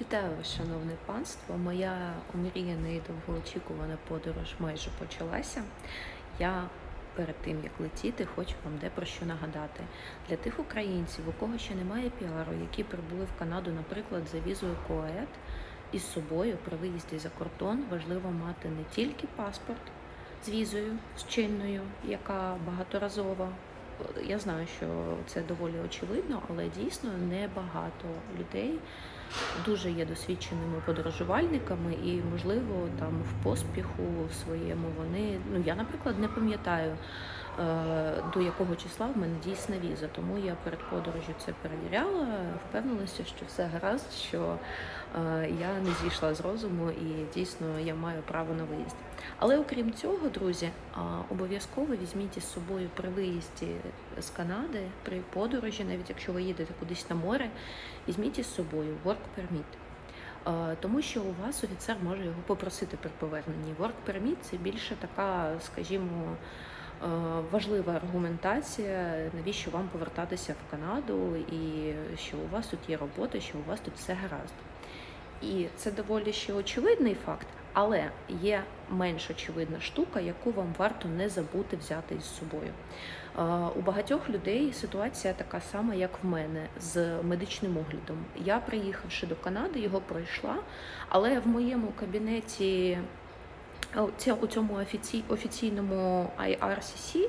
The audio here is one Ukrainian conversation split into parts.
Вітаю вас, шановне панство. Моя омріяна і довгоочікувана подорож майже почалася. Я перед тим як летіти, хочу вам де про що нагадати. Для тих українців, у кого ще немає піару, які прибули в Канаду, наприклад, за візою КОЕД, із собою при виїзді за кордон важливо мати не тільки паспорт з візою, з чинною, яка багаторазова. Я знаю, що це доволі очевидно, але дійсно небагато людей дуже є досвідченими подорожувальниками, і, можливо, там в поспіху в своєму вони. Ну я, наприклад, не пам'ятаю до якого числа в мене дійсна віза, тому я перед подорожю це перевіряла, впевнилася, що все гаразд, що е, я не зійшла з розуму і дійсно я маю право на виїзд. Але окрім цього, друзі, обов'язково візьміть із собою при виїзді з Канади, при подорожі, навіть якщо ви їдете кудись на море, візьміть із собою work permit. Тому що у вас офіцер може його попросити при поверненні. Work permit – це більше така, скажімо, е, важлива аргументація, навіщо вам повертатися в Канаду, і що у вас тут є робота, що у вас тут все гаразд. І це доволі ще очевидний факт, але є менш очевидна штука, яку вам варто не забути взяти із собою. Е, У багатьох людей ситуація така сама, як в мене, з медичним оглядом. Я, приїхавши до Канади, його пройшла, але в моєму кабінеті е, у цьому офіці- офіційному IRCC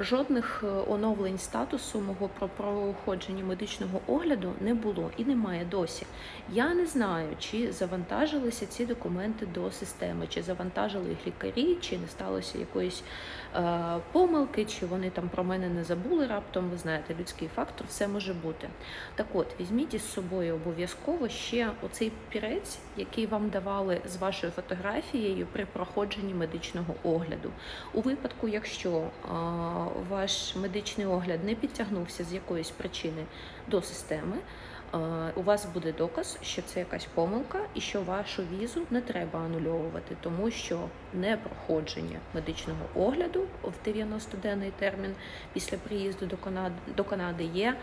жодних е, оновлень статусу мого про проходження медичного огляду не було і немає досі. Я не знаю, чи завантажилися ці документи до системи, чи завантажили їх лікарі, чи не сталося якоїсь е, помилки, чи вони там про мене не забули раптом. Ви знаєте, людський фактор, все може бути. Так от, візьміть із собою обов'язково ще оцей пірець, який вам давали з вашою фотографією при проходженні медичного огляду. У випадку, якщо е, ваш медичний огляд не підтягнувся з якоїсь причини до системи, у вас буде доказ, що це якась помилка, і що вашу візу не треба анульовувати, тому що непроходження медичного огляду в 90-денний термін після приїзду до Канади, до Канади є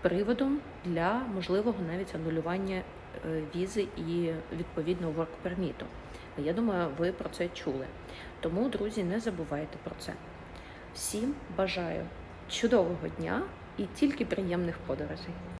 приводом для можливого навіть анулювання е, візи і відповідно work permit. Я думаю, ви про це чули. Тому, друзі, не забувайте про це. Всім бажаю чудового дня і тільки приємних подорожей.